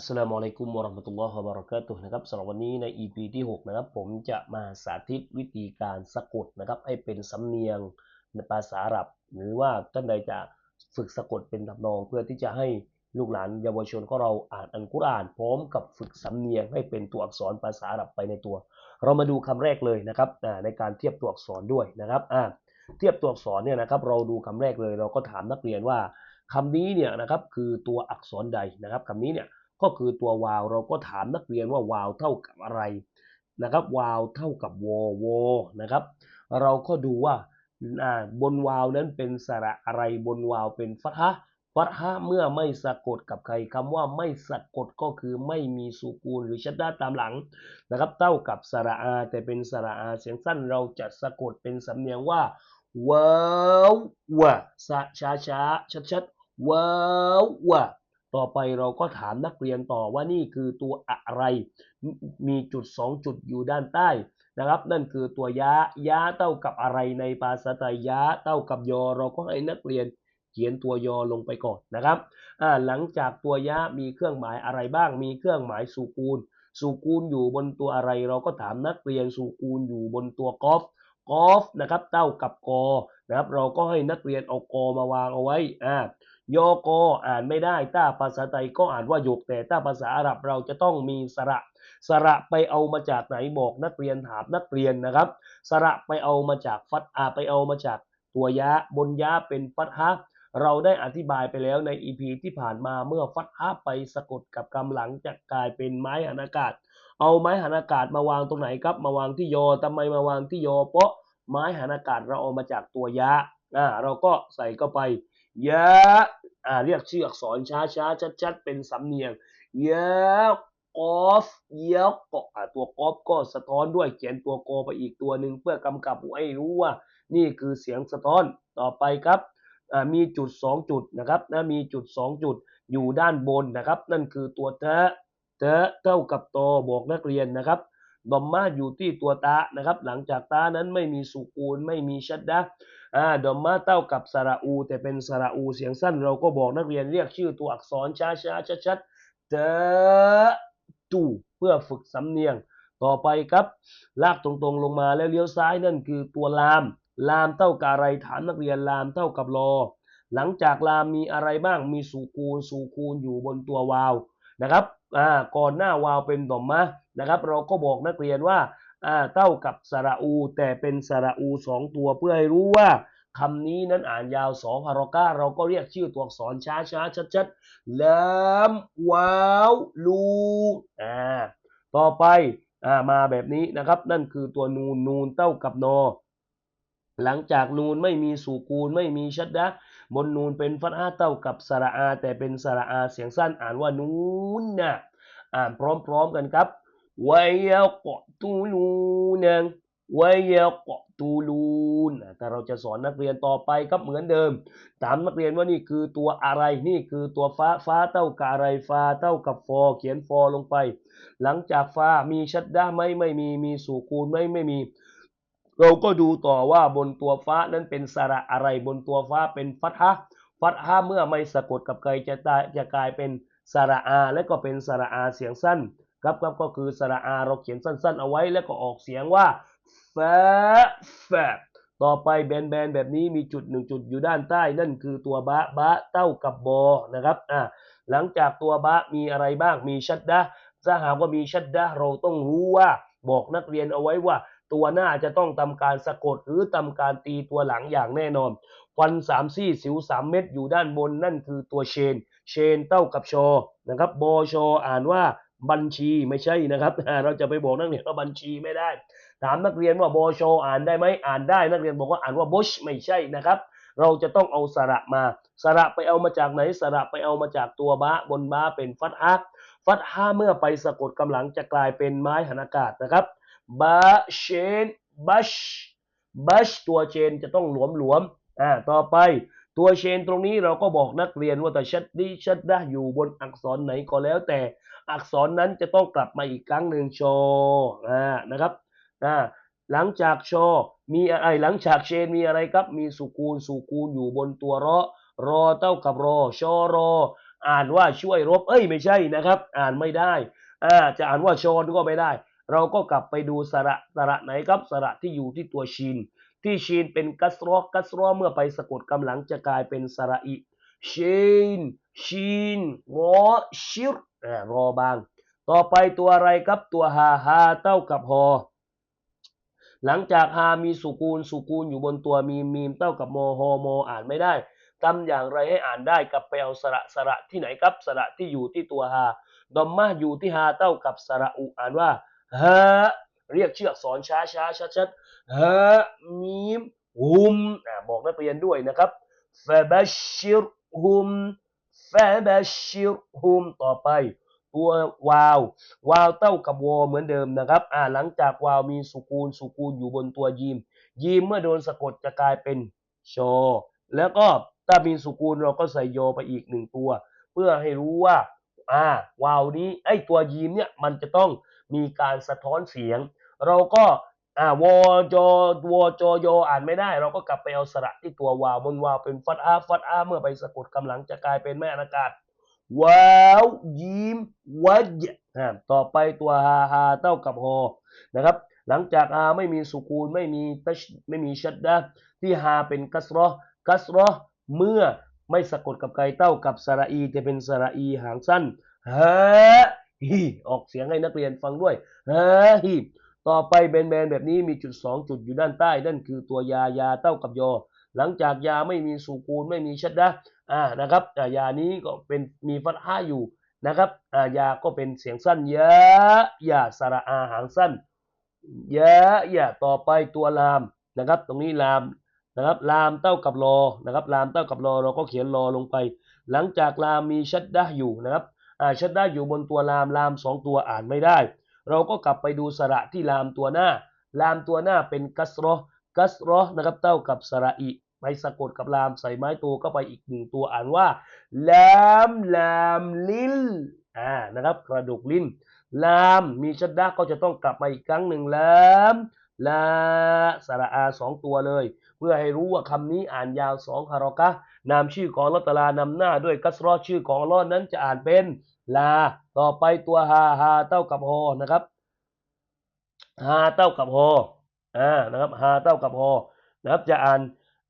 อัสลามุอะลัยกุมวะราะห์มะตุลลอฮ์วะบะเราะกาตุฮ์นะครับสำหรับวันนี้ใน EP ที่ 6 นะครับ ผมจะมาสาธิตวิธีการสะกดนะครับ ให้เป็นสำเนียงในภาษาอาหรับ หรือว่าท่านใดจะฝึกสะกดเป็นทำนอง เพื่อที่จะให้ลูกหลานเยาวชนของเราอ่านอัลกุรอาน พร้อมกับฝึกสำเนียงให้เป็นตัวอักษรภาษาอาหรับไปในตัว เรามาดูคำแรกเลยนะครับในการเทียบตัวอักษรด้วยนะครับอ่าเทียบตัวอักษรเนี่ยนะครับเราดูคำแรกเลย เราก็ถามนักเรียนว่าคำนี้เนี่ยนะครับคือตัวอักษรใดนะครับคำนี้เนี่ย ก็คือตัววาวเราก็ถามนักเรียนว่าวาวเท่ากับอะไรนะครับวาวเท่ากับวอวอนะครับ เราก็ดูว่าบนวาวนั้นเป็นสระอะไรบนวาวเป็นฟัตฮะฟัตฮะเมื่อไม่สะกดกับใครคำว่าไม่สะกดก็คือไม่มีสุกูลหรือชัดดาตามหลังนะครับเท่ากับสระอา แต่เป็นสระอาเสียงสั้นเราจะสะกดเป็นสำเนียงว่าวาววะช้าช้าชัดชัดวาววะ ต่อไปเราก็ถามนักเรียนต่อว่านี่คือตัวอะไร มีจุดสองจุดอยู่ด้านใต้นะครับ นั่นคือตัวยะยะเท่ากับอะไรในภาษาไทยยะเท่ากับยอ เราก็ให้นักเรียนเขียนตัวยอลงไปก่อนนะครับหลังจากตัวยะมีเครื่องหมายอะไรบ้าง มีเครื่องหมายสูกูล สูกูลอยู่บนตัวอะไร เราก็ถามนักเรียนสูกูลอยู่บนตัวกอฟกอฟนะครับเท่ากับกอนะครับ เราก็ให้นักเรียนเอากอมาวางเอาไว้อ่า ยอกออ่านไม่ได้ถ้าภาษาไทยก็อ่านว่าหยกแต่ถ้าภาษาอาหรับเราจะต้องมีสระสระไปเอามาจากไหนบอกนักเรียนถามนักเรียนนะครับ สระไปเอามาจากฟัดอาไปเอามาจากตัวยะบนยะเป็นฟัดฮะเราได้อธิบายไปแล้วในอีพีที่ผ่านมาเมื่อฟัดฮะไปสะกดกับกำหลังจะกลายเป็นไม้หันอากาศ เอาไม้หันอากาศมาวางตรงไหนครับ มาวางที่ยอทำไมมาวางที่ยอเพราะไม้หันอากาศเราเอามาจากตัวยะอ่าเราก็ใส่เข้าไปยะ เรียกชื่ออักษรช้าช้าชัดชัดเป็นสำเนียงยะกอฟเยะกอ่าตัวกอฟก็สะท้อนด้วยเขียนตัวกอไปอีกตัวหนึ่งเพื่อกำกับให้รู้ว่า นี่คือเสียงสะท้อนต่อไปครับอ่ามีจุดสองจุดนะครับนะมีจุดสองจุดอยู่ด้านบนนะครับ นั่นคือตัวเทะเทะเท่ากับโตบอกนักเรียนนะครับดอมมาอยู่ที่ตัวตานะครับ หลังจากตานั้นไม่มีสุกูลไม่มีชัดดะ อ่าดอมมาเท่ากับสระอู แต่เป็นสระอูเสียงสั้น เราก็บอกนักเรียนเรียกชื่อตัวอักษรช้าช้าชัดชัดเตตูเพื่อฝึกสำเนียง ต่อไปครับ ลากตรงๆลงมาแล้วเลี้ยวซ้ายนั่นคือตัวลาม ลามเท่ากับอะไรถามนักเรียนลามเท่ากับรอหลังจากลามมีอะไรบ้างมีสูกูลสูกูลอยู่บนตัววาวนะครับอ่าก่อนหน้าวาวเป็นดอมมะนะครับ เราก็บอกนักเรียนว่า เท่ากับสระอู แต่เป็นสระอูสองตัวเพื่อให้รู้ว่าคำนี้นั้นอ่านยาวสองฮารอกาเราก็เรียกชื่อตัวอักษรช้าช้าชัดชัดลามวาวลูอ่าต่อไปอ่ามาแบบนี้นะครับ นั่นคือตัวนูนนูนเท่ากับนอ หลังจากนูนไม่มีสูกูลไม่มีชัดดะบนนูนเป็นฟัตฮะเท่ากับสระอา แต่เป็นสระอาเสียงสั้นอ่านว่านูนนะอ่านพร้อมๆกันครับ วยกตูลูนังวยกตูลูนแต่เราจะสอนนักเรียนต่อไปครับเหมือนเดิม ถามนักเรียนว่านี่คือตัวอะไร นี่คือตัวฟ้า ฟ้าเท่ากับอะไร ฟ้าเท่ากับฟอ เขียนฟอลงไป หลังจากฟ้ามีชัดด้าไหมไม่มี มีสูคูณไหมไม่มี เราก็ดูต่อว่าบนตัวฟ้านั้นเป็นสระอะไร บนตัวฟ้าเป็นฟัตฮะฟัตฮะเมื่อไม่สะกดกับใครจะตายจะกลายเป็นสระอา และก็เป็นสระอาเสียงสั้น ครับครับก็คือสระอาเราเขียนสั้น ๆ เอาไว้แล้วก็ออกเสียงว่าแฟแฟต่อไปแบนๆแบบนี้มีจุดหนึ่งจุดอยู่ด้านใต้นั่นคือตัวบะบะเต้ากับบอนะครับอ่าหลังจากตัวบะมีอะไรบ้างมีชัดดะถ้าหากว่ามีชัดดะเราต้องรู้ว่าบอกนักเรียนเอาไว้ว่า ตัวหน้าจะต้องทำการสะกดหรือทำการตีตัวหลังอย่างแน่นอนฟันสามซี่สิวสามเม็ดอยู่ด้านบนนั่นคือตัวเชน เชนเต้ากับชอนะครับบอชออ่านว่า บัญชีไม่ใช่นะครับ เราจะไปบอกนักเรียนว่าบัญชีไม่ได้ ถามนักเรียนว่าโบชอ่านได้ไหมอ่านได้นักเรียนบอกว่าอ่านว่าบุชไม่ใช่นะครับ เราจะต้องเอาสระมา สระไปเอามาจากไหน สระไปเอามาจากตัวบ้าบนบ้าเป็นฟัตฮะฟัตฮะเมื่อไปสะกดกำลังจะกลายเป็นไม้หันอากาศนะครับบาเชนบัชบัชตัวเชนจะต้องหลวมหลวมอ่าต่อไป ตัวเชนตรงนี้เราก็บอกนักเรียนว่าแต่ชัดดีชัดดะอยู่บนอักษรไหนก็แล้ว แต่อักษรนั้นจะต้องกลับมาอีกครั้งหนึ่งโชนะครับหลังจากโชมีอะไรหลังจากเชนมีอะไรครับ มีสุกูลสุกูลอยู่บนตัวรอรอเท่ากับรอชอรอ อ่านว่าช่วยรบ เอ้ยไม่ใช่นะครับ อ่านไม่ได้อ่าจะอ่านว่าชอนก็ไม่ได้ เราก็กลับไปดูสระสระไหนครับสระที่อยู่ที่ตัวชีน ที่ชีนเป็นกัสรอกัสรอเมื่อไปสะกดกำลังจะกลายเป็นสระอิชีนชีนรอชิรรอบาง ต่อไปตัวอะไรครับตัวฮาฮาเท่ากับฮอหลังจากฮามีสุกูลสุกูลอยู่บนตัวมีมีมเท่ากับโมโฮโมอ่านไม่ได้ทำอย่างไรให้อ่านได้กับไปเอาสระสระที่ไหนครับสระที่อยู่ที่ตัวฮาดอมมาอยู่ที่ฮาเท่ากับสระอุอ่านว่าฮะเรียกเชือกสอนช้าช้าชัดชัด ฮะมีมฮุมบอกนักเรียนด้วยนะครับฟะบัชชิรฮุมฟะบัชชิรฮุมต่อไป ตัววาว วาวเท่ากับวอเหมือนเดิมนะครับอ่าหลังจากวาวมีสุกูลสุกูลอยู่บนตัวยีม ยีมเมื่อโดนสะกดจะกลายเป็นโชแล้วก็ถ้ามีสุกูลเราก็ใส่โยไปอีกหนึ่งตัว เพื่อให้รู้ว่าอ่าวาวนี้ไอ้ตัวยีมเนี่ยมันจะต้องมีการสะท้อนเสียง เราก็ อ่าวอจอวอจอยออ่านไม่ได้ เราก็กลับไปเอาสระที่ตัววาวบนวาวเป็นฟัดอาฟัดอาเมื่อไปสะกดกำลังจะกลายเป็นแม่อากาศวาวยีมวัจอ่าต่อไปตัวฮาฮาเท่ากับฮอนะครับ หลังจากฮาไม่มีสุกูลไม่มีตัชไม่มีชัดดะที่ฮาเป็นกัสรอกัสรอเมื่อไม่สะกดกับไกเต้ากับสระอีจะเป็นสระอีหางสั้นฮะฮีออกเสียงให้นักเรียนฟังด้วยฮะฮี ต่อไปแบนๆแบบนี้มีจุดสองจุดอยู่ด้านใต้นั่นคือตัวยายาเต้ากับยอ หลังจากยาไม่มีสุกูลไม่มีชัดดะอ่านะครับอ่ายานี้ก็เป็นมีฟัตฮะอยู่นะครับอ่ายาก็เป็นเสียงสั้นยะยาสระอาหางสั้นยะยะต่อไปตัวลามนะครับ ตรงนี้ลามนะครับลามเท่ากับรอนะครับลามเท่ากับรอเราก็เขียนรอลงไป หลังจากลามมีชัดดะอยู่นะครับอ่าชัดดะอยู่บนตัวลามลามสองตัวอ่านไม่ได้ เราก็กลับไปดูสระที่ลามตัวหน้า ลามตัวหน้าเป็นกัสรอกัสรอนะครับเท่ากับสระอิไปสะกดกับลามใส่ไม้ตัวก็ไปอีกหนึ่งตัวอ่านว่าลามลามลิ้นอ่านะครับกระดูกลิ้นลามมีชัดดะก็จะต้องกลับมาอีกครั้งหนึ่งลามลาสระอาสองตัวเลย เพื่อให้รู้ว่าคำนี้อ่านยาวสองฮารอกะ นามชื่อของอัลอตลานำหน้าด้วยกัสรอชื่อของอัลอนั้นจะอ่านเป็นลา ต่อไปตัวฮาฮาเท่ากับฮอนะครับฮาเท่ากับฮออ่านะครับฮาเท่ากับฮอนะครับจะอ่าน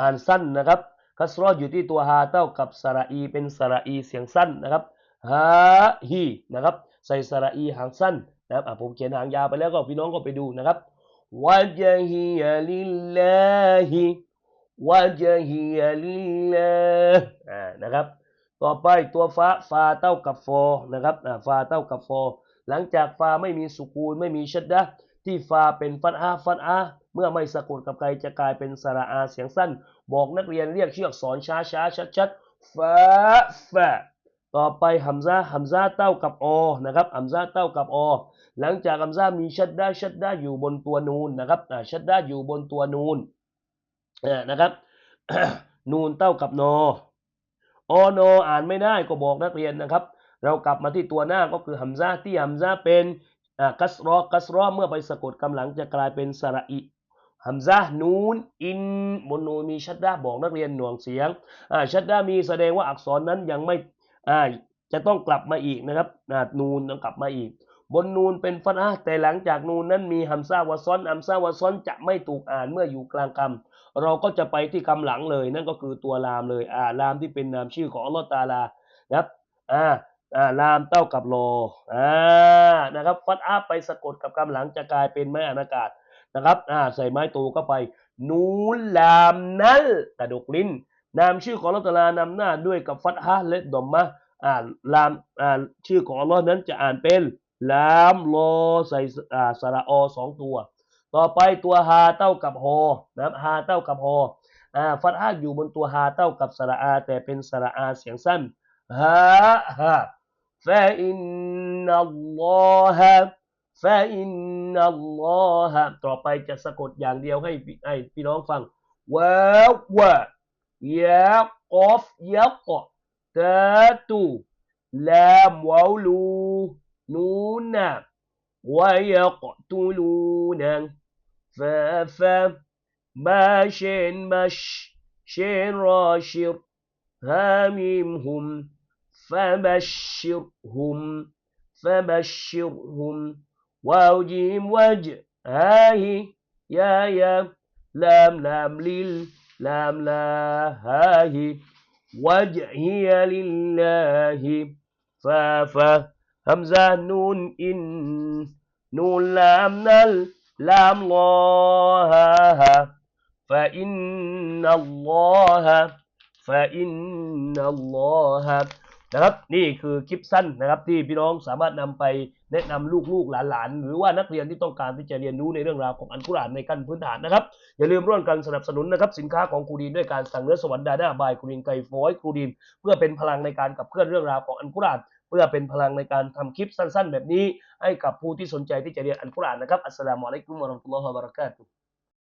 อ่านสั้นนะครับกัสรออยู่ที่ตัวฮาเท่ากับสระอี เป็นสระอีเสียงสั้นนะครับฮาฮีนะครับใส่สระอีหางสั้นนะครับผมเขียนหางยาวไปแล้วก็พี่น้องก็ไปดูนะครับวะจฮิยะลิลลาฮิ วะเจฮียลิลอ่านะครับ ต่อไปตัวฟ้าฟาเต้ากับฟอนะครับอ่าฟาเต้ากับฟอ หลังจากฟาไม่มีสุกูลไม่มีชัดดะที่ฟาเป็นฟันอาฟันอาเมื่อไม่สะกดกับใครจะกลายเป็นสระอาเสียงสั้น บอกนักเรียนเรียกเชือกสอนช้าช้าชัดชัดฟาฟาต่อไปฮัมซาฮัมซาเต้ากับอนะครับฮัมซาเต้ากับอ หลังจากฮัมซามีชัดดาชัดดาอยู่บนตัวนูนนะครับชัดดาอยู่บนตัวนูน นะครับ นูนเท่ากับนออโนอ่านไม่ได้ก็บอกนักเรียนนะครับ เรากลับมาที่ตัวหน้าก็คือฮัมซาที่ฮัมซาเป็นกัสรอกัสรอเมื่อไปสะกดกำหลังจะกลายเป็นสระอิฮัมซานูนอินบนนูนมีชัดดาบอกนักเรียนหน่วงเสียงชัดดามีแสดงว่าอักษรนั้นยังไม่จะต้องกลับมาอีกนะครับนูนต้องกลับมาอีก บนนูนเป็นฟันอะแต่หลังจากนูนนั้นมีฮัมซาวะซ้อนฮัมซาวะซ้อนจะไม่ถูกอ่านเมื่ออยู่กลางคำเราก็จะไปที่คำหลังเลย นั่นก็คือตัวลามเลยอ่าลามที่เป็นนามชื่อของอัลลอฮ์ตาลานะครับอ่าอ่าลามเท่ากับโลอ่านะครับฟัดอาไปสะกดกับคำหลังจะกลายเป็นไม้อากาศนะครับอ่าใส่ไม้ตูเข้าไป นูนลามนัลกระดกลิ้นนามชื่อของอัลลอฮ์ตาลานำหน้าด้วยกับฟัตฮะห์และดอมมะอ่าลามอ่าชื่อของอัลลอฮ์นั้นจะอ่านเป็น ลามโลใส่อ่าสระอสองตัว ต่อไปตัวฮาเท่ากับฮอนะครับฮาเท่ากับฮออ่าฟัตฮะห์อยู่บนตัวฮาเท่ากับสระอา แต่เป็นสระอาเสียงสั้นฮาฮาฟะอินนัลลอฮะฟะอินนัลลอฮะต่อไปจะสะกดอย่างเดียวให้พี่ให้พี่น้องฟังวะวะยะกอฟยะกอตตูลามวาลู يَزْنُونَ وَيَقْتُلُونَ. فَافَ مَاشِن مَش شين راشر هاميمهم فَبَشِّرْهُمْ فَبَشِّرْهُمْ واو جيم وجه هاهي يا يا لام لام لل لام لا هاهي. وجهي لله. فافه همزة نون إن نون لام نل لام الله فإن الله فإن الله นะครับนี่คือคลิปสั้นนะครับที่พี่น้องสามารถนำไปแนะนำลูกๆหลานๆ หรือว่านักเรียนที่ต้องการที่จะเรียนรู้ในเรื่องราวของอันกุรอานในขั้นพื้นฐานนะครับ อย่าลืมร่วมกันสนับสนุนนะครับสินค้าของครูดีนด้วยการสั่งเนื้อสวรรค์ดาด้าบายครูดีนไกโฟยครูดีนเพื่อเป็นพลังในการขับเคลื่อนเรื่องราวของอันกุรอาน เ พื่อเป็นพลังในการทำคลิปสั้น ๆ แบบนี้ ให้กับผู้ที่สนใจที่จะเรียนอันกุรอานนะครับอัสสลามุอะลัยกุมวะราะห์มะตุลลอฮ์วะบะเราะกาตุฮ์